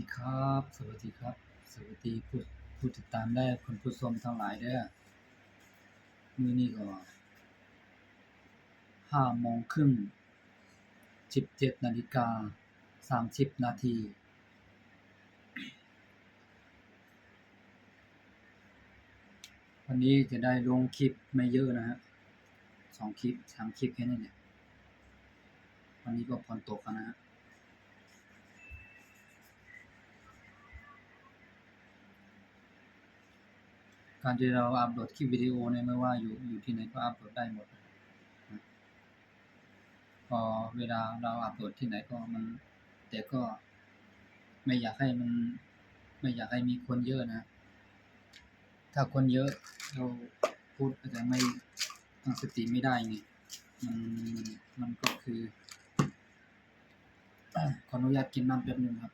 ดีครับ สวัสดีครับ สวัสดีผู้ผู้ติดตามได้คนผู้ชมทั้งหลายเด้อมื้อนี้ก็ห้าโมงครึ่งสิบเจ็ดนาฬิกาสามสิบนาทีวันนี้จะได้ลงคลิปไม่เยอะนะฮะสองคลิปสามคลิปแค่นี้เนี่ยวันนี้ก็ฝนตกนะฮะ การที่เราอัปโหลดคลิปวิดีโอเนี่ยไม่ว่าอยู่อยู่ที่ไหนก็อัปโหลดได้หมดพอเวลาเราอัปโหลดที่ไหนก็มันแต่ก็ไม่อยากให้มัน ไม่อยากให้มีคนเยอะนะ ถ้าคนเยอะเราพูดอาจจะไม่ตั้งสติไม่ได้ไงมันมันก็คือขออนุญาตกินน้ำแป๊บนึงครับ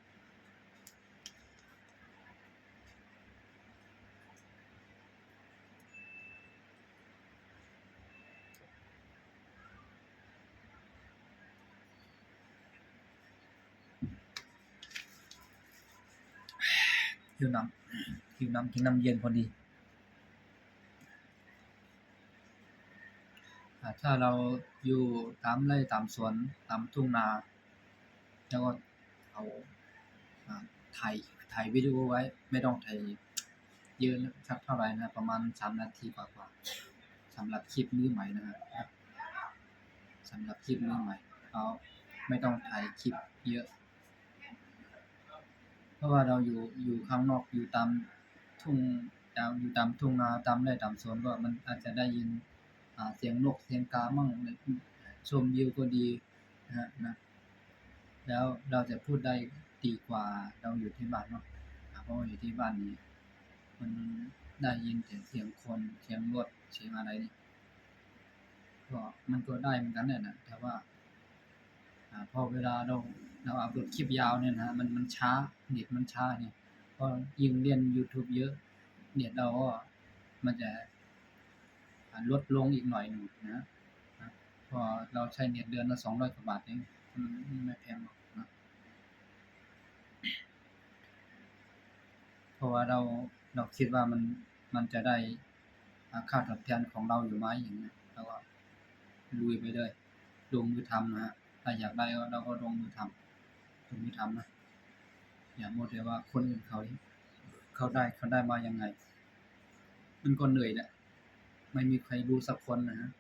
หิวน้ำหิวน้ำกินน้ำเย็นพอดีถ้าเราอยู่ตามไร่ตามสวนตามทุ่งนา แล้วก็เอาถ่ายถ่ายวิดีโอไว้ ไม่ต้องถ่ายเยอะสักเท่าไหร่นะ ประมาณสามนาทีกว่าๆสำหรับคลิปมือใหม่นะครับสำหรับคลิปมือใหม่เอาไม่ต้องถ่ายคลิปเยอะ เพราะว่าเราอยู่อยู่ข้างนอกอยู่ตามทุ่งตามอยู่ตามทุ่งนาตามไร่ตามสวนก็มันอาจจะได้ยินอ่าเสียงนกเสียงกามั่งชมวิวก็ดีนะฮะนะแล้วเราจะพูดได้ดีกว่าเราอยู่ที่บ้านเนาะเพราะว่าอยู่ที่บ้านนี่มันได้ยินแต่เสียงคนเสียงรถเสียงอะไรนี่ก็มันก็ได้เหมือนกันเนี่ยนะแต่ว่าอ่าพอเวลาเรา เราอัปโหลดคลิปยาวเนี่ยนะมันมันช้าเน็ตมันช้าเนี่ยพราะยิ่งเรียน YouTube เยอะ เน็ตเราก็มันจะลดลงอีกหน่อยหนึ่งนะพอเราใช้เน็ตเดือนละสองร้อยกว่าบาทเองมันไม่แพงหรอกนะเพราะว่าเราเราคิดว่ามันมันจะได้ค่าตอบแทนของเราอยู่ไหมอย่างเงี้ยเราก็ลุยไปเลยลงมือทำนะฮะถ้าอยากได้เราก็ลงมือทำ คนที่ทำนะอย่าโมเดลว่าคนอื่นเขาเขาได้เขาได้มายังไง มันก็เหนื่อยแหละไม่มีใครรู้สักคนนะฮะ